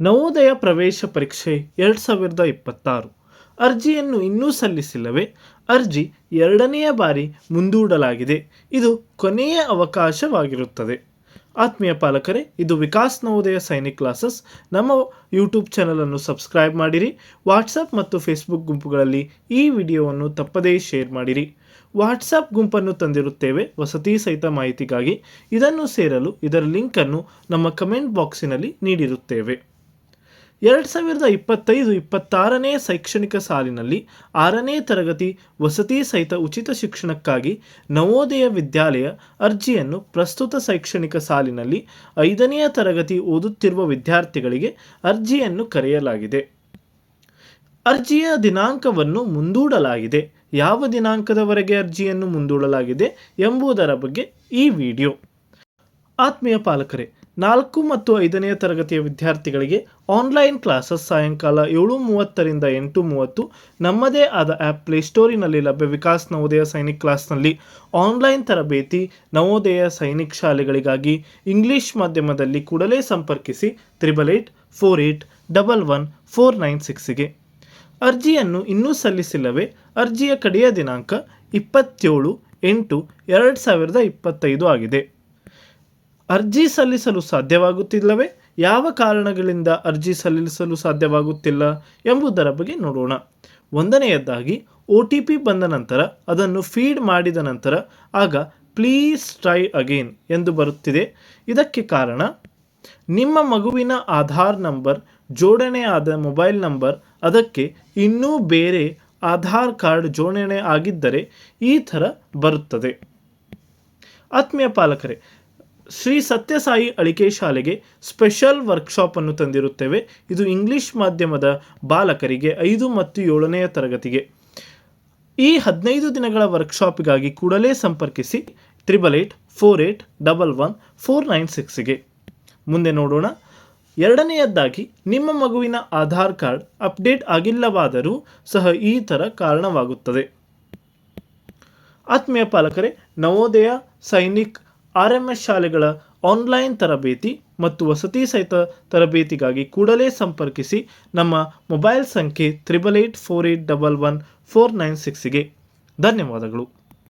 ನವೋದಯ ಪ್ರವೇಶ ಪರೀಕ್ಷೆ ಎರಡು ಸಾವಿರದ ಇಪ್ಪತ್ತಾರು. ಅರ್ಜಿಯನ್ನು ಇನ್ನೂ ಸಲ್ಲಿಸಿಲ್ಲವೇ? ಅರ್ಜಿ ಎರಡನೆಯ ಬಾರಿ ಮುಂದೂಡಲಾಗಿದೆ. ಇದು ಕೊನೆಯ ಅವಕಾಶವಾಗಿರುತ್ತದೆ. ಆತ್ಮೀಯ ಪಾಲಕರೇ, ಇದು ವಿಕಾಸ್ ನವೋದಯ ಸೈನಿಕ್ ಕ್ಲಾಸಸ್. ನಮ್ಮ ಯೂಟ್ಯೂಬ್ ಚಾನಲನ್ನು ಸಬ್ಸ್ಕ್ರೈಬ್ ಮಾಡಿರಿ. ವಾಟ್ಸಪ್ ಮತ್ತು ಫೇಸ್ಬುಕ್ ಗುಂಪುಗಳಲ್ಲಿ ಈ ವಿಡಿಯೋವನ್ನು ತಪ್ಪದೇ ಶೇರ್ ಮಾಡಿರಿ. ವಾಟ್ಸಪ್ ಗುಂಪನ್ನು ತಂದಿರುತ್ತೇವೆ. ವಸತಿ ಸಹಿತ ಮಾಹಿತಿಗಾಗಿ ಇದನ್ನು ಸೇರಲು ಇದರ ಲಿಂಕನ್ನು ನಮ್ಮ ಕಮೆಂಟ್ ಬಾಕ್ಸಿನಲ್ಲಿ ನೀಡಿರುತ್ತೇವೆ. ಎರಡು ಸಾವಿರದ ಇಪ್ಪತ್ತೈದು ಇಪ್ಪತ್ತಾರನೇ ಶೈಕ್ಷಣಿಕ ಸಾಲಿನಲ್ಲಿ ಆರನೇ ತರಗತಿ ವಸತಿ ಸಹಿತ ಉಚಿತ ಶಿಕ್ಷಣಕ್ಕಾಗಿ ನವೋದಯ ವಿದ್ಯಾಲಯ ಅರ್ಜಿಯನ್ನು ಪ್ರಸ್ತುತ ಶೈಕ್ಷಣಿಕ ಸಾಲಿನಲ್ಲಿ ಐದನೆಯ ತರಗತಿ ಓದುತ್ತಿರುವ ವಿದ್ಯಾರ್ಥಿಗಳಿಗೆ ಅರ್ಜಿಯನ್ನು ಕರೆಯಲಾಗಿದೆ. ಅರ್ಜಿಯ ದಿನಾಂಕವನ್ನು ಮುಂದೂಡಲಾಗಿದೆ. ಯಾವ ದಿನಾಂಕದವರೆಗೆ ಅರ್ಜಿಯನ್ನು ಮುಂದೂಡಲಾಗಿದೆ ಎಂಬುದರ ಬಗ್ಗೆ ಈ ವಿಡಿಯೋ. ಆತ್ಮೀಯ ಪಾಲಕರೇ ನಾಲ್ಕು ಮತ್ತು ಐದನೇ ತರಗತಿಯ ವಿದ್ಯಾರ್ಥಿಗಳಿಗೆ ಆನ್ಲೈನ್ ಕ್ಲಾಸಸ್ ಸಾಯಂಕಾಲ ಏಳು ಮೂವತ್ತರಿಂದ ಎಂಟು ಮೂವತ್ತು ನಮ್ಮದೇ ಆದ ಆ್ಯಪ್ ಪ್ಲೇಸ್ಟೋರಿನಲ್ಲಿ ಲಭ್ಯ ವಿಕಾಸ್ ನವೋದಯ ಸೈನಿಕ್ ಕ್ಲಾಸ್ನಲ್ಲಿ ಆನ್ಲೈನ್ ತರಬೇತಿ, ನವೋದಯ ಸೈನಿಕ್ ಶಾಲೆಗಳಿಗಾಗಿ ಇಂಗ್ಲಿಷ್ ಮಾಧ್ಯಮದಲ್ಲಿ ಕೂಡಲೇ ಸಂಪರ್ಕಿಸಿ triple eight, four eight, double one, four nine ಸಿಕ್ಸ್ಗೆ ಅರ್ಜಿಯನ್ನು ಇನ್ನೂ ಸಲ್ಲಿಸಿಲ್ಲವೇ? ಅರ್ಜಿಯ ಕಡೆಯ ದಿನಾಂಕ ಇಪ್ಪತ್ತೇಳು ಎಂಟು ಎರಡು ಸಾವಿರದ ಇಪ್ಪತ್ತೈದು ಆಗಿದೆ. ಅರ್ಜಿ ಸಲ್ಲಿಸಲು ಸಾಧ್ಯವಾಗುತ್ತಿಲ್ಲವೇ? ಯಾವ ಕಾರಣಗಳಿಂದ ಅರ್ಜಿ ಸಲ್ಲಿಸಲು ಸಾಧ್ಯವಾಗುತ್ತಿಲ್ಲ ಎಂಬುದರ ಬಗ್ಗೆ ನೋಡೋಣ. ಒಂದನೆಯದಾಗಿ, ಒ ಟಿ ಪಿ ಬಂದ ನಂತರ, ಅದನ್ನು ಫೀಡ್ ಮಾಡಿದ ನಂತರ, ಆಗ ಪ್ಲೀಸ್ ಟ್ರೈ ಅಗೇನ್ ಎಂದು ಬರುತ್ತಿದೆ. ಇದಕ್ಕೆ ಕಾರಣ, ನಿಮ್ಮ ಮಗುವಿನ ಆಧಾರ್ ನಂಬರ್, ಜೋಡಣೆ ಆದ ಮೊಬೈಲ್ ನಂಬರ್, ಅದಕ್ಕೆ ಇನ್ನೂ ಬೇರೆ ಆಧಾರ್ ಕಾರ್ಡ್ ಜೋಡಣೆ ಆಗಿದ್ದರೆ ಈ ಥರ ಬರುತ್ತದೆ. ಆತ್ಮೀಯ ಪಾಲಕರೇ ಶ್ರೀ ಸತ್ಯಸಾಯಿ ಅಳಿಕೆ ಶಾಲೆಗೆ ಸ್ಪೆಷಲ್ ವರ್ಕ್ಶಾಪನ್ನು ತಂದಿರುತ್ತೇವೆ. ಇದು ಇಂಗ್ಲಿಷ್ ಮಾಧ್ಯಮದ ಬಾಲಕರಿಗೆ ಐದು ಮತ್ತು ಏಳನೆಯ ತರಗತಿಗೆ. ಈ ಹದಿನೈದು ದಿನಗಳ ವರ್ಕ್ಶಾಪಿಗಾಗಿ ಕೂಡಲೇ ಸಂಪರ್ಕಿಸಿ triple eight, four eight, double one, four nine ಸಿಕ್ಸ್ಗೆ ಮುಂದೆ ನೋಡೋಣ. ಎರಡನೆಯದ್ದಾಗಿ ನಿಮ್ಮ ಮಗುವಿನ ಆಧಾರ್ ಕಾರ್ಡ್ ಅಪ್ಡೇಟ್ ಆಗಿಲ್ಲವಾದರೂ ಸಹ ಈ ಥರ ಕಾರಣವಾಗುತ್ತದೆ. ಆತ್ಮೀಯ ಪಾಲಕರೇ, Navodaya Sainik R M S ಶಾಲೆಗಳ ಆನ್ಲೈನ್ ತರಬೇತಿ ಮತ್ತು ವಸತಿ ಸಹಿತ ತರಬೇತಿಗಾಗಿ ಕೂಡಲೇ ಸಂಪರ್ಕಿಸಿ ನಮ್ಮ ಮೊಬೈಲ್ ಸಂಖ್ಯೆ triple eight four eight double one four nine ಸಿಕ್ಸಿಗೆ ಧನ್ಯವಾದಗಳು.